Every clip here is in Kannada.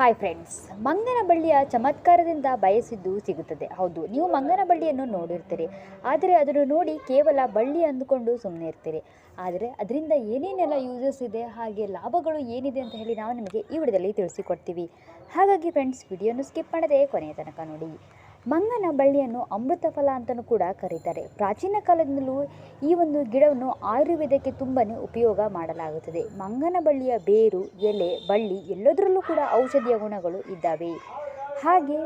ಹಾಯ್ ಫ್ರೆಂಡ್ಸ್ ಮಂಗನ ಬಳ್ಳಿಯ ಚಮತ್ಕಾರದಿಂದ ಬಯಸಿದ್ದು ಸಿಗುತ್ತದೆ. ಹೌದು, ನೀವು ಮಂಗನ ಬಳ್ಳಿಯನ್ನು ನೋಡಿರ್ತೀರಿ. ಆದರೆ ಅದನ್ನು ನೋಡಿ ಕೇವಲ ಬಳ್ಳಿ ಅಂದುಕೊಂಡು ಸುಮ್ಮನೆ ಇರ್ತೀರಿ. ಆದರೆ ಅದರಿಂದ ಏನೇನೆಲ್ಲ ಯೂಸಸ್ ಇದೆ, ಹಾಗೆ ಲಾಭಗಳು ಏನಿದೆ ಅಂತ ಹೇಳಿ ನಾವು ನಿಮಗೆ ಈ ವಿಡಿಯೋದಲ್ಲಿ ತಿಳಿಸಿಕೊಡ್ತೀವಿ. ಹಾಗಾಗಿ ಫ್ರೆಂಡ್ಸ್ ವಿಡಿಯೋನು ಸ್ಕಿಪ್ ಮಾಡದೆ ಕೊನೆಯ ತನಕ ನೋಡಿ. ಮಂಗನ ಬಳ್ಳಿಯನ್ನು ಅಮೃತ ಫಲ ಅಂತಲೂ ಕೂಡ ಕರೀತಾರೆ. ಪ್ರಾಚೀನ ಕಾಲದಿಂದಲೂ ಈ ಒಂದು ಗಿಡವನ್ನು ಆಯುರ್ವೇದಕ್ಕೆ ತುಂಬಾ ಉಪಯೋಗ ಮಾಡಲಾಗುತ್ತದೆ. ಮಂಗನ ಬಳ್ಳಿಯ ಬೇರು, ಎಲೆ, ಬಳ್ಳಿ ಎಲ್ಲದರಲ್ಲೂ ಕೂಡ ಔಷಧಿಯ ಗುಣಗಳು ಇದ್ದಾವೆ. ಹಾಗೆ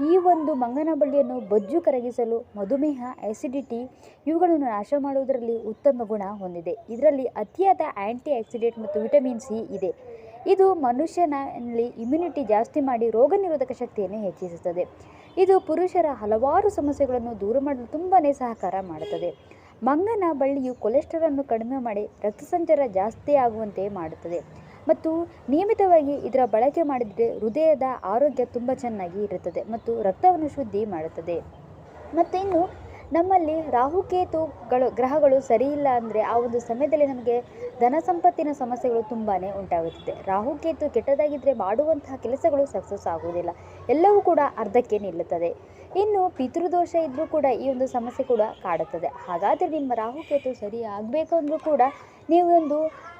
ಈ ಒಂದು ಮಂಗನ ಬಳ್ಳಿಯನ್ನು ಬಜ್ಜು ಕರಗಿಸಲು ಮಧುಮೇಹ ಆಸಿಡಿಟಿ ಇವುಗಳನ್ನು ನಾಶ ಮಾಡುವುದರಲ್ಲಿ ಉತ್ತಮ ಗುಣ ಹೊಂದಿದೆ. ಇದರಲ್ಲಿ ಅತಿಯಾದ ಆ್ಯಂಟಿ ಆಕ್ಸಿಡೆಂಟ್ ಮತ್ತು ವಿಟಮಿನ್ ಸಿ ಇದೆ. ಇದು ಮನುಷ್ಯನಲ್ಲಿ ಇಮ್ಯುನಿಟಿ ಜಾಸ್ತಿ ಮಾಡಿ ರೋಗ ನಿರೋಧಕ ಶಕ್ತಿಯನ್ನು ಹೆಚ್ಚಿಸುತ್ತದೆ. ಇದು ಪುರುಷರ ಹಲವಾರು ಸಮಸ್ಯೆಗಳನ್ನು ದೂರ ಮಾಡಲು ತುಂಬಾ ಸಹಕಾರ ಮಾಡುತ್ತದೆ. ಮಂಗನ ಬಳ್ಳಿಯು ಕೊಲೆಸ್ಟ್ರಾಲನ್ನು ಕಡಿಮೆ ಮಾಡಿ ರಕ್ತ ಸಂಚಾರ ಜಾಸ್ತಿ ಆಗುವಂತೆ ಮಾಡುತ್ತದೆ. ಮತ್ತು ನಿಯಮಿತವಾಗಿ ಇದರ ಬಳಕೆ ಮಾಡಿದರೆ ಹೃದಯದ ಆರೋಗ್ಯ ತುಂಬ ಚೆನ್ನಾಗಿ ಇರುತ್ತದೆ ಮತ್ತು ರಕ್ತವನ್ನು ಶುದ್ಧಿ ಮಾಡುತ್ತದೆ. ಮತ್ತು ಇನ್ನು ನಮ್ಮಲ್ಲಿ ರಾಹುಕೇತುಗಳು, ಗ್ರಹಗಳು ಸರಿಯಿಲ್ಲ ಅಂದರೆ ಆ ಒಂದು ಸಮಯದಲ್ಲಿ ನಮಗೆ ಧನ ಸಂಪತ್ತಿನ ಸಮಸ್ಯೆಗಳು ತುಂಬಾ ಉಂಟಾಗುತ್ತದೆ. ರಾಹುಕೇತು ಕೆಟ್ಟದಾಗಿದ್ದರೆ ಮಾಡುವಂತಹ ಕೆಲಸಗಳು ಸಕ್ಸಸ್ ಆಗುವುದಿಲ್ಲ. ಎಲ್ಲವೂ ಕೂಡ ಅರ್ಧಕ್ಕೆ ನಿಲ್ಲುತ್ತದೆ. ಇನ್ನು ಪಿತೃದೋಷ ಇದ್ದರೂ ಕೂಡ ಈ ಒಂದು ಸಮಸ್ಯೆ ಕೂಡ ಕಾಡುತ್ತದೆ. ಹಾಗಾದರೆ ನಿಮ್ಮ ರಾಹುಕೇತು ಸರಿ ಆಗಬೇಕು ಅಂದರೂ ಕೂಡ ನೀವು ಒಂದು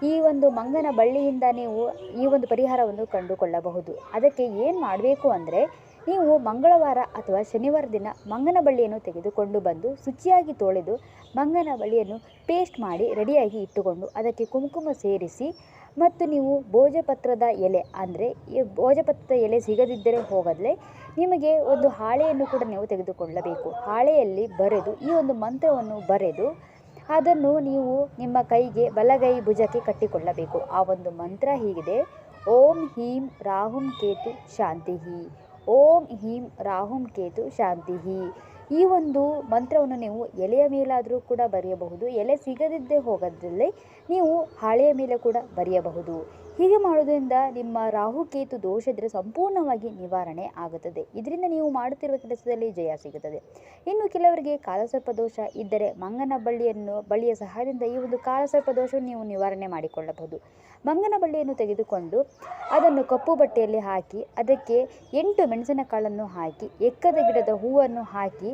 ಈ ಒಂದು ಮಂಗನ ಬಳ್ಳಿಯಿಂದ ನೀವು ಈ ಒಂದು ಪರಿಹಾರವನ್ನು ಕಂಡುಕೊಳ್ಳಬಹುದು. ಅದಕ್ಕೆ ಏನು ಮಾಡಬೇಕು ಅಂದರೆ, ನೀವು ಮಂಗಳವಾರ ಅಥವಾ ಶನಿವಾರ ದಿನ ಮಂಗನ ಬಳ್ಳಿಯನ್ನು ತೆಗೆದುಕೊಂಡು ಬಂದು ಶುಚಿಯಾಗಿ ತೊಳೆದು ಮಂಗನ ಬಳ್ಳಿಯನ್ನು ಪೇಸ್ಟ್ ಮಾಡಿ ರೆಡಿಯಾಗಿ ಇಟ್ಟುಕೊಂಡು ಅದಕ್ಕೆ ಕುಂಕುಮ ಸೇರಿಸಿ ಮತ್ತು ನೀವು ಭೋಜಪತ್ರದ ಎಲೆ ಅಂದರೆ ಭೋಜಪತ್ರದ ಎಲೆ ಸಿಗದಿದ್ದರೆ ಹೋಗದಲೇ ನಿಮಗೆ ಒಂದು ಹಾಳೆಯನ್ನು ಕೂಡ ನೀವು ತೆಗೆದುಕೊಳ್ಳಬೇಕು. ಹಾಳೆಯಲ್ಲಿ ಬರೆದು ಈ ಒಂದು ಮಂತ್ರವನ್ನು ಬರೆದು ಅದನ್ನು ನೀವು ನಿಮ್ಮ ಕೈಗೆ ಬಲಗೈ ಭುಜಕ್ಕೆ ಕಟ್ಟಿಕೊಳ್ಳಬೇಕು. ಆ ಒಂದು ಮಂತ್ರ ಹೀಗಿದೆ. ಓಂ ಹೀಂ ರಾಹುಂ ಕೇತು ಶಾಂತಿ ಓಂ ಹೀಂ ರಾಹುಂ ಕೇತು ಶಾಂತಿ ಈ ಒಂದು ಮಂತ್ರವನ್ನು ನೀವು ಎಲೆಯ ಮೇಲಾದರೂ ಕೂಡ ಬರೆಯಬಹುದು. ಎಲೆ ಸಿಗದಿದ್ದೇ ಹೋಗದಲ್ಲಿ ನೀವು ಹಾಳೆಯ ಮೇಲೆ ಕೂಡ ಬರೆಯಬಹುದು. ಹೀಗೆ ಮಾಡೋದ್ರಿಂದ ನಿಮ್ಮ ರಾಹುಕೇತು ದೋಷ ಇದ್ದರೆ ಸಂಪೂರ್ಣವಾಗಿ ನಿವಾರಣೆ ಆಗುತ್ತದೆ. ಇದರಿಂದ ನೀವು ಮಾಡುತ್ತಿರುವ ಕೆಲಸದಲ್ಲಿ ಜಯ ಸಿಗುತ್ತದೆ. ಇನ್ನು ಕೆಲವರಿಗೆ ಕಾಲಸರ್ಪ ದೋಷ ಇದ್ದರೆ ಮಂಗನ ಬಳ್ಳಿಯನ್ನು, ಬಳ್ಳಿಯ ಸಹಾಯದಿಂದ ಈ ಒಂದು ಕಾಲಸರ್ಪ ದೋಷವನ್ನು ನೀವು ನಿವಾರಣೆ ಮಾಡಿಕೊಳ್ಳಬಹುದು. ಮಂಗನ ಬಳ್ಳಿಯನ್ನು ತೆಗೆದುಕೊಂಡು ಅದನ್ನು ಕಪ್ಪು ಬಟ್ಟೆಯಲ್ಲಿ ಹಾಕಿ, ಅದಕ್ಕೆ ಎಂಟು ಮೆಣಸಿನಕಾಳನ್ನು ಹಾಕಿ, ಎಕ್ಕದ ಗಿಡದ ಹೂವನ್ನು ಹಾಕಿ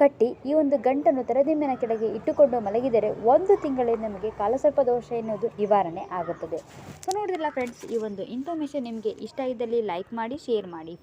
ಕಟ್ಟಿ ಈ ಒಂದು ಗಂಟನ್ನು ತೆರೆದಿಂಬಿನ ಕೆಳಗೆ ಇಟ್ಟುಕೊಂಡು ಮಲಗಿದರೆ ಒಂದು ತಿಂಗಳಲ್ಲಿ ನಮಗೆ ಕಾಲಸರ್ಪ ದೋಷ ಎನ್ನುವುದು ನಿವಾರಣೆ ಆಗುತ್ತದೆ. ಸೊ ನೋಡಿದ್ರಲ್ಲ ಫ್ರೆಂಡ್ಸ್ ಈ ಒಂದು ಇನ್ಫಾರ್ಮೇಷನ್ ನಿಮಗೆ ಇಷ್ಟ ಇದ್ದಲ್ಲಿ ಲೈಕ್ ಮಾಡಿ ಶೇರ್ ಮಾಡಿ.